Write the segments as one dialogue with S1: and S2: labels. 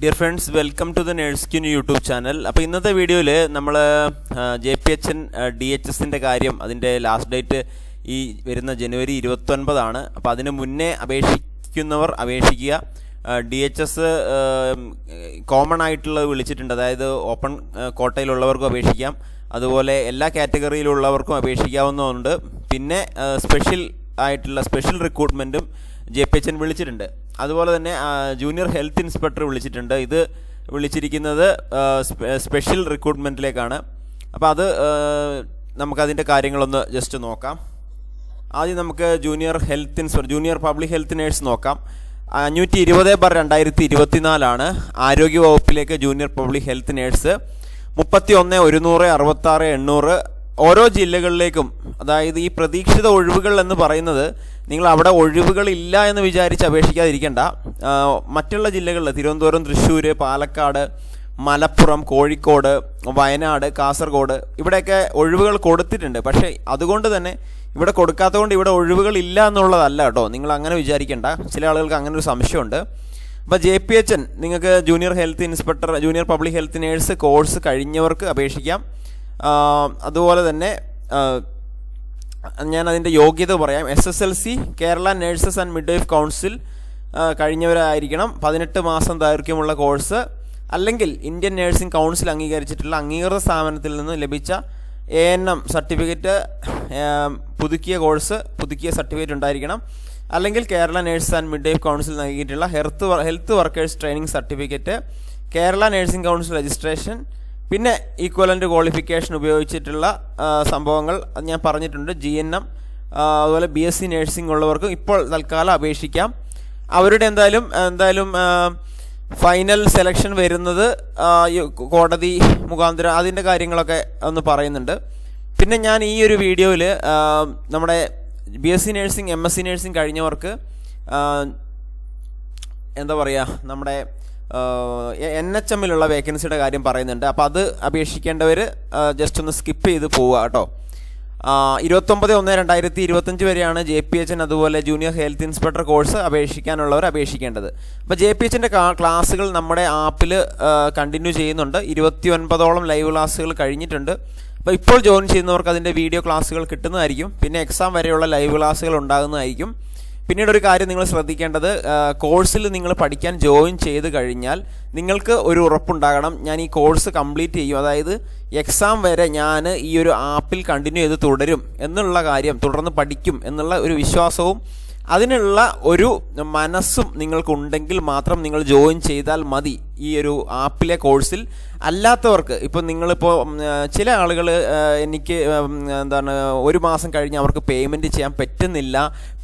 S1: Dear friends welcome to the nurse queen YouTube channel അപ്പോൾ ഇന്നത്തെ വീഡിയോയിൽ നമ്മൾ J P H N D H എസിന്റെ കാര്യം അതിന്റെ ലാസ്റ്റ് ഡേറ്റ് ഈ വരുന്ന ജനുവരി ഇരുപത്തൊൻപതാണ്. അപ്പോൾ അതിന് മുന്നേ അപേക്ഷിക്കുന്നവർ അപേക്ഷിക്കുക. ഡി എച്ച് എസ് കോമൺ ആയിട്ടുള്ളത് വിളിച്ചിട്ടുണ്ട്. അതായത് ഓപ്പൺ കോട്ടയിലുള്ളവർക്കും അപേക്ഷിക്കാം. അതുപോലെ എല്ലാ കാറ്റഗറിയിലുള്ളവർക്കും അപേക്ഷിക്കാവുന്നതുണ്ട്. പിന്നെ സ്പെഷ്യൽ ആയിട്ടുള്ള സ്പെഷ്യൽ റിക്രൂട്ട്മെന്റും ജെ പി എച്ച് എൻ വിളിച്ചിട്ടുണ്ട്. അതുപോലെ തന്നെ ജൂനിയർ ഹെൽത്ത് ഇൻസ്പെക്ടർ വിളിച്ചിട്ടുണ്ട്. ഇത് വിളിച്ചിരിക്കുന്നത് സ്പെഷ്യൽ റിക്രൂട്ട്മെന്റിലേക്കാണ് അപ്പോൾ അത് നമുക്കതിന്റെ കാര്യങ്ങളൊന്ന് ജസ്റ്റ് നോക്കാം. ആദ്യം നമുക്ക് junior health inspector junior public health nurse നോക്കാം. അഞ്ഞൂറ്റി ഇരുപത് ബാർ രണ്ടായിരത്തി ഇരുപത്തിനാലാണ് ആരോഗ്യ വകുപ്പിലേക്ക് ജൂനിയർ പബ്ലിക് ഹെൽത്ത് നേഴ്സ് മുപ്പത്തി ഒന്ന് ഒരുന്നൂറ് അറുപത്താറ് എണ്ണൂറ് ഓരോ ജില്ലകളിലേക്കും അതായത് ഈ പ്രതീക്ഷിത ഒഴിവുകൾ എന്ന് പറയുന്നത് നിങ്ങൾ അവിടെ ഒഴിവുകൾ ഇല്ല എന്ന് വിചാരിച്ച് അപേക്ഷിക്കാതിരിക്കേണ്ട. മറ്റുള്ള ജില്ലകളിൽ തിരുവനന്തപുരം തൃശ്ശൂർ പാലക്കാട് മലപ്പുറം കോഴിക്കോട് വയനാട് കാസർഗോഡ് ഇവിടെയൊക്കെ ഒഴിവുകൾ കൊടുത്തിട്ടുണ്ട്. പക്ഷേ അതുകൊണ്ട് തന്നെ ഇവിടെ കൊടുക്കാത്തതുകൊണ്ട് ഇവിടെ ഒഴിവുകൾ ഇല്ല എന്നുള്ളതല്ല കേട്ടോ. നിങ്ങൾ അങ്ങനെ വിചാരിക്കേണ്ട. ചില ആളുകൾക്ക് അങ്ങനെ ഒരു സംശയമുണ്ട്. അപ്പോൾ ജെ പി എച്ച് എൻ നിങ്ങൾക്ക് junior health inspector junior public health nurse course കഴിഞ്ഞവർക്ക് അപേക്ഷിക്കാം. അതുപോലെ തന്നെ ഞാൻ അതിന്റെ യോഗ്യത പറയാം. S S L C Kerala nurses and midwife council കഴിഞ്ഞവരായിരിക്കണം. പതിനെട്ട് മാസം ദൈർഘ്യമുള്ള കോഴ്സ്. അല്ലെങ്കിൽ ഇന്ത്യൻ നേഴ്സിംഗ് കൗൺസിൽ അംഗീകരിച്ചിട്ടുള്ള അംഗീകൃത സ്ഥാപനത്തിൽ നിന്ന് ലഭിച്ച എ എൻ എം സർട്ടിഫിക്കറ്റ് പുതുക്കിയ കോഴ്സ് പുതുക്കിയ സർട്ടിഫിക്കറ്റ് ഉണ്ടായിരിക്കണം. അല്ലെങ്കിൽ Kerala nurse and midwife council നൽകിയിട്ടുള്ള health health workers training certificate Kerala nursing council registration പിന്നെ ഈക്വലന്റ് ക്വാളിഫിക്കേഷൻ ഉപയോഗിച്ചിട്ടുള്ള സംഭവങ്ങൾ ഞാൻ പറഞ്ഞിട്ടുണ്ട്. ജി എൻ എം അതുപോലെ ബി എസ് സി നേഴ്സിംഗ് ഉള്ളവർക്കും ഇപ്പോൾ തൽക്കാലം അപേക്ഷിക്കാം. അവരുടെ എന്തായാലും എന്തായാലും ഫൈനൽ സെലക്ഷൻ വരുന്നത് കോടതി മുഖാന്തരം അതിന്റെ കാര്യങ്ങളൊക്കെ ഒന്ന് പറയുന്നുണ്ട്. പിന്നെ ഞാൻ ഈ ഒരു വീഡിയോയിൽ നമ്മുടെ B S C nursing M S C nursing കഴിഞ്ഞവർക്ക് എന്താ പറയുക നമ്മുടെ എൻ എച്ച് എമ്മിലുള്ള വേക്കൻസിയുടെ കാര്യം പറയുന്നുണ്ട്. അപ്പോൾ അത് അപേക്ഷിക്കേണ്ടവർ ജസ്റ്റ് ഒന്ന് സ്കിപ്പ് ചെയ്ത് പോവുക കേട്ടോ. ഇരുപത്തൊമ്പത് ഒന്ന് രണ്ടായിരത്തി ഇരുപത്തഞ്ച് വരെയാണ് ജെ പി എച്ച് അതുപോലെ ജൂനിയർ ഹെൽത്ത് ഇൻസ്പെക്ടർ കോഴ്സ് അപേക്ഷിക്കാനുള്ളവർ അപേക്ഷിക്കേണ്ടത്. അപ്പോൾ ജെ പി എച്ചിന്റെ ക്ലാസ്സുകൾ നമ്മുടെ ആപ്പിൽ കണ്ടിന്യൂ ചെയ്യുന്നുണ്ട്. ഇരുപത്തി ഒൻപതോളം ലൈവ് ക്ലാസ്സുകൾ കഴിഞ്ഞിട്ടുണ്ട്. അപ്പോൾ ഇപ്പോൾ ജോയിൻ ചെയ്യുന്നവർക്ക് അതിന്റെ വീഡിയോ ക്ലാസ്സുകൾ കിട്ടുന്നതായിരിക്കും. പിന്നെ എക്സാം വരെയുള്ള ലൈവ് ക്ലാസ്സുകൾ ഉണ്ടാകുന്നതായിരിക്കും. പിന്നീട് ഒരു കാര്യം നിങ്ങൾ ശ്രദ്ധിക്കേണ്ടത് കോഴ്സിൽ നിങ്ങൾ പഠിക്കാൻ ജോയിൻ ചെയ്ത് കഴിഞ്ഞാൽ നിങ്ങൾക്ക് ഒരു ഉറപ്പുണ്ടാകണം. ഞാൻ ഈ കോഴ്സ് കംപ്ലീറ്റ് ചെയ്യും. അതായത് എക്സാം വരെ ഞാൻ ഈ ഒരു ആപ്പിൽ കണ്ടിന്യൂ ചെയ്ത് തുടരും എന്നുള്ള കാര്യം തുടർന്ന് പഠിക്കും എന്നുള്ള ഒരു വിശ്വാസവും അതിനുള്ള ഒരു മനസ്സും നിങ്ങൾക്കുണ്ടെങ്കിൽ മാത്രം നിങ്ങൾ ജോയിൻ ചെയ്താൽ മതി. ഈ ഒരു ആപ്പിലെ കോഴ്സിൽ അല്ലാത്തവർക്ക് ഇപ്പോൾ നിങ്ങളിപ്പോൾ ചില ആളുകൾ എനിക്ക് എന്താണ് ഒരു മാസം കഴിഞ്ഞ് അവർക്ക് പേയ്മെന്റ് ചെയ്യാൻ പറ്റുന്നില്ല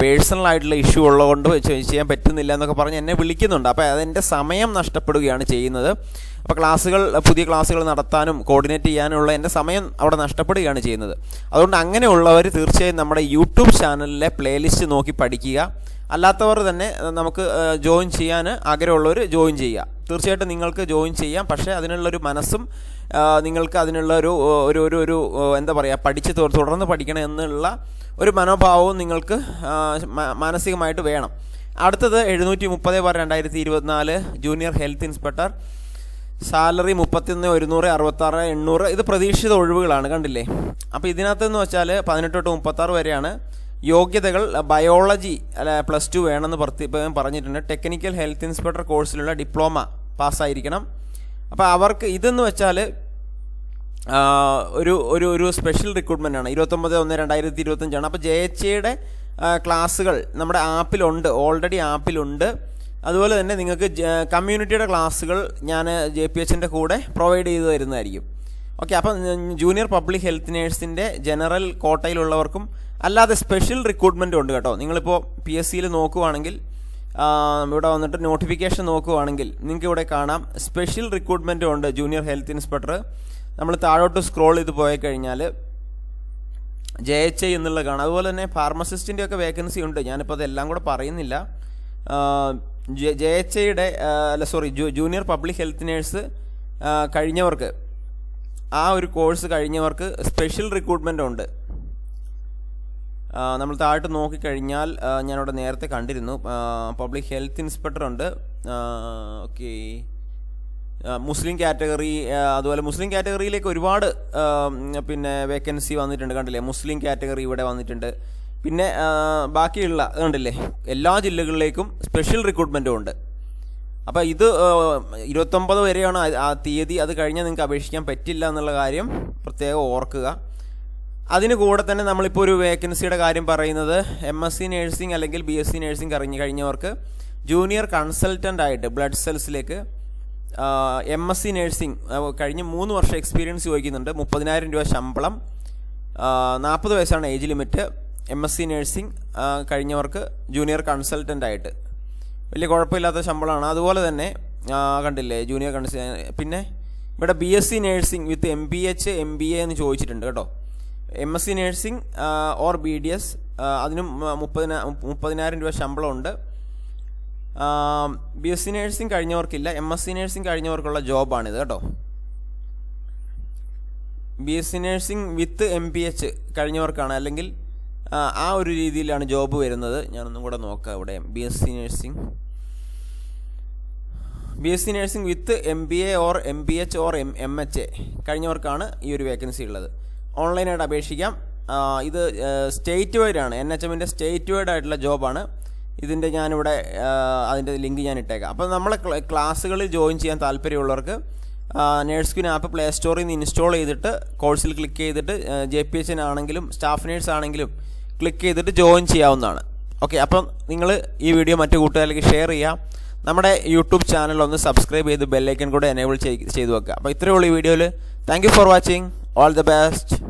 S1: പേഴ്സണൽ ആയിട്ടുള്ള ഇഷ്യൂ ഉള്ളതുകൊണ്ട് ചെയ്യാൻ പറ്റുന്നില്ല എന്നൊക്കെ പറഞ്ഞ് എന്നെ വിളിക്കുന്നുണ്ട്. അപ്പോൾ അതെന്റെ സമയം നഷ്ടപ്പെടുകയാണ് ചെയ്യുന്നത്. അപ്പോൾ ക്ലാസ്സുകൾ പുതിയ ക്ലാസ്സുകൾ നടത്താനും കോർഡിനേറ്റ് ചെയ്യാനുമുള്ള എന്റെ സമയം അവിടെ നഷ്ടപ്പെടുകയാണ് ചെയ്യുന്നത്. അതുകൊണ്ട് അങ്ങനെയുള്ളവർ തീർച്ചയായും നമ്മുടെ യൂട്യൂബ് ചാനലിലെ പ്ലേലിസ്റ്റ് നോക്കി പഠിക്കുക. അല്ലാത്തവർ തന്നെ നമുക്ക് ജോയിൻ ചെയ്യാൻ ആഗ്രഹമുള്ളവർ ജോയിൻ ചെയ്യുക. തീർച്ചയായിട്ടും നിങ്ങൾക്ക് ജോയിൻ ചെയ്യാം. പക്ഷേ അതിനുള്ളൊരു മനസ്സും നിങ്ങൾക്ക് അതിനുള്ള ഒരു ഒരു ഒരു ഒരു എന്താ പറയുക പഠിച്ച് തുടർന്ന് പഠിക്കണം എന്നുള്ള ഒരു മനോഭാവവും നിങ്ങൾക്ക് മാനസികമായിട്ട് വേണം. അടുത്തത് എഴുന്നൂറ്റി മുപ്പത് ബാർ രണ്ടായിരത്തി ഇരുപത്തിനാല് ജൂനിയർ ഹെൽത്ത് ഇൻസ്പെക്ടർ. സാലറി മുപ്പത്തിയൊന്ന് ഒരുന്നൂറ് അറുപത്താറ് എണ്ണൂറ് ഇത് പ്രതീക്ഷിത ഒഴിവുകളാണ് കണ്ടില്ലേ? അപ്പോൾ ഇതിനകത്തെന്ന് വെച്ചാൽ പതിനെട്ട് തൊട്ട് മുപ്പത്താറ് വരെയാണ് യോഗ്യതകൾ ബയോളജി അല്ല പ്ലസ് ടു വേണമെന്ന് പറഞ്ഞിട്ടുണ്ട്. ടെക്നിക്കൽ ഹെൽത്ത് ഇൻസ്പെക്ടർ കോഴ്സിലുള്ള ഡിപ്ലോമ. പാസ്സായിരിക്കണം. അപ്പോൾ അവർക്ക് ഇതെന്ന് വെച്ചാൽ ഒരു ഒരു ഒരു സ്പെഷ്യൽ റിക്രൂട്ട്മെന്റ് ആണ്. ഇരുപത്തൊമ്പത് ഒന്ന് രണ്ടായിരത്തി ഇരുപത്തഞ്ചാണ് അപ്പോൾ ജെ എച്ച് എയുടെ ക്ലാസ്സുകൾ നമ്മുടെ ആപ്പിലുണ്ട്. ഓൾറെഡി ആപ്പിലുണ്ട്. അതുപോലെ തന്നെ നിങ്ങൾക്ക് കമ്മ്യൂണിറ്റിയുടെ ക്ലാസ്സുകൾ ഞാൻ ജെ പി എച്ചിന്റെ കൂടെ പ്രൊവൈഡ് ചെയ്തു തരുന്നതായിരിക്കും. ഓക്കെ അപ്പം ജൂനിയർ പബ്ലിക് ഹെൽത്ത് നേഴ്സിന്റെ ജനറൽ കോട്ടയിലുള്ളവർക്കും അല്ലാതെ സ്പെഷ്യൽ റിക്രൂട്ട്മെന്റും ഉണ്ട് കേട്ടോ. നിങ്ങളിപ്പോൾ പി എസ് സിയിൽ നോക്കുവാണെങ്കിൽ ഇവിടെ വന്നിട്ട് നോട്ടിഫിക്കേഷൻ നോക്കുവാണെങ്കിൽ നിങ്ങൾക്ക് ഇവിടെ കാണാം. സ്പെഷ്യൽ റിക്രൂട്ട്മെന്റും ഉണ്ട് ജൂനിയർ ഹെൽത്ത് ഇൻസ്പെക്ടർ നമ്മൾ താഴോട്ട് സ്ക്രോൾ ചെയ്ത് പോയി കഴിഞ്ഞാൽ ജെ എച്ച് ഐ എന്നുള്ളത് കാണാം. അതുപോലെ തന്നെ ഫാർമസിസ്റ്റിന്റെ ഒക്കെ വേക്കൻസി ഉണ്ട്. ഞാനിപ്പോൾ അതെല്ലാം കൂടെ പറയുന്നില്ല. ജെ എച്ച് ഐയുടെ അല്ല sorry junior public health nurse കഴിഞ്ഞവർക്ക് ആ ഒരു കോഴ്സ് കഴിഞ്ഞവർക്ക് സ്പെഷ്യൽ റിക്രൂട്ട്മെന്റ് ഉണ്ട്. നമ്മൾ താഴോട്ട് നോക്കിക്കഴിഞ്ഞാൽ ഞാനിവിടെ നേരത്തെ കണ്ടിരുന്നു. പബ്ലിക് ഹെൽത്ത് ഇൻസ്പെക്ടർ ഉണ്ട്. ഓക്കെ. മുസ്ലിം കാറ്റഗറി അതുപോലെ മുസ്ലിം കാറ്റഗറിയിലേക്ക് ഒരുപാട് പിന്നെ വേക്കൻസി വന്നിട്ടുണ്ട്. കണ്ടില്ലേ? മുസ്ലിം കാറ്റഗറി ഇവിടെ വന്നിട്ടുണ്ട്. പിന്നെ ബാക്കിയുള്ള കണ്ടില്ലേ? എല്ലാ ജില്ലകളിലേക്കും സ്പെഷ്യൽ റിക്രൂട്ട്മെന്റും ഉണ്ട്. അപ്പോൾ ഇത് ഇരുപത്തൊമ്പത് വരെയാണ് ആ തീയതി. അത് കഴിഞ്ഞാൽ നിങ്ങൾക്ക് അപേക്ഷിക്കാൻ പറ്റില്ല എന്നുള്ള കാര്യം പ്രത്യേകം ഓർക്കുക. അതിന് കൂടെ തന്നെ നമ്മളിപ്പോൾ ഒരു വേക്കൻസിയുടെ കാര്യം പറയുന്നത് എം എസ് സി നേഴ്സിംഗ് അല്ലെങ്കിൽ ബി എസ് സി നേഴ്സിംഗ് കഴിഞ്ഞ് കഴിഞ്ഞവർക്ക് ജൂനിയർ കൺസൾട്ടന്റ് ആയിട്ട് ബ്ലഡ് സെൽസിലേക്ക് എം എസ് സി നേഴ്സിംഗ് കഴിഞ്ഞ് മൂന്ന് വർഷം എക്സ്പീരിയൻസ് ചോദിക്കുന്നുണ്ട്. മുപ്പതിനായിരം രൂപ ശമ്പളം. നാൽപ്പത് വയസ്സാണ് age limit M S C nursing കഴിഞ്ഞവർക്ക് junior consultant ആയിട്ട്. വലിയ കുഴപ്പമില്ലാത്ത ശമ്പളമാണ്. അതുപോലെ തന്നെ കണ്ടില്ലേ ജൂനിയർ കൺസൾ പിന്നെ ഇവിടെ B S C nursing with M B H M B A എന്ന് ചോദിച്ചിട്ടുണ്ട് കേട്ടോ. M S C nursing or B D S അതിനും മുപ്പതിന മുപ്പതിനായിരം രൂപ ശമ്പളമുണ്ട്. ബി എസ് സി നേഴ്സിംഗ് കഴിഞ്ഞവർക്കില്ല. എം എസ് സി നേഴ്സിംഗ് കഴിഞ്ഞവർക്കുള്ള ജോബാണിത് കേട്ടോ. B S C nursing with M P H കഴിഞ്ഞവർക്കാണ്. അല്ലെങ്കിൽ ആ, ഒരു രീതിയിലാണ് ജോബ് വരുന്നത്. ഞാനൊന്നും കൂടെ നോക്കാം ഇവിടെ. B S C nursing B S C nursing with M B A or M B H or M M H A കഴിഞ്ഞവർക്കാണ് ഈ ഒരു വേക്കൻസി ഉള്ളത്. ഓൺലൈനായിട്ട് അപേക്ഷിക്കാം. ഇത് സ്റ്റേറ്റ് വൈഡ് ആണ്. എൻ എച്ച് എമ്മിന്റെ സ്റ്റേറ്റ് വൈഡ് ആയിട്ടുള്ള ജോബാണ്. ഇതിന്റെ ഞാനിവിടെ അതിന്റെ ലിങ്ക് ഞാൻ ഇട്ടേക്കാം അപ്പോൾ നമ്മളെ ക്ല- ക്ലാസ്സുകളിൽ ജോയിൻ ചെയ്യാൻ താല്പര്യമുള്ളവർക്ക് നേഴ്സ് ക്യൂൻ ആപ്പ് പ്ലേ സ്റ്റോറിൽ നിന്ന് ഇൻസ്റ്റാൾ ചെയ്തിട്ട് കോഴ്സിൽ ക്ലിക്ക് ചെയ്തിട്ട് ജെ പി എച്ച് ആണെങ്കിലും സ്റ്റാഫ് നേഴ്സ് ആണെങ്കിലും ക്ലിക്ക് ചെയ്തിട്ട് ജോയിൻ ചെയ്യാവുന്നതാണ്. ഓക്കെ അപ്പം നിങ്ങൾ ഈ വീഡിയോ മറ്റു കൂട്ടുകാരിലേക്ക് ഷെയർ ചെയ്യാം. നമ്മുടെ യൂട്യൂബ് ചാനൽ ഒന്ന് സബ്സ്ക്രൈബ് ചെയ്ത് ബെല്ലൈക്കൻ കൂടെ എനേബിൾ ചെയ്ത് വെക്കുക. അപ്പോൾ ഇത്രയേ ഉള്ളൂ ഈ വീഡിയോയിൽ thank for watching. All the best.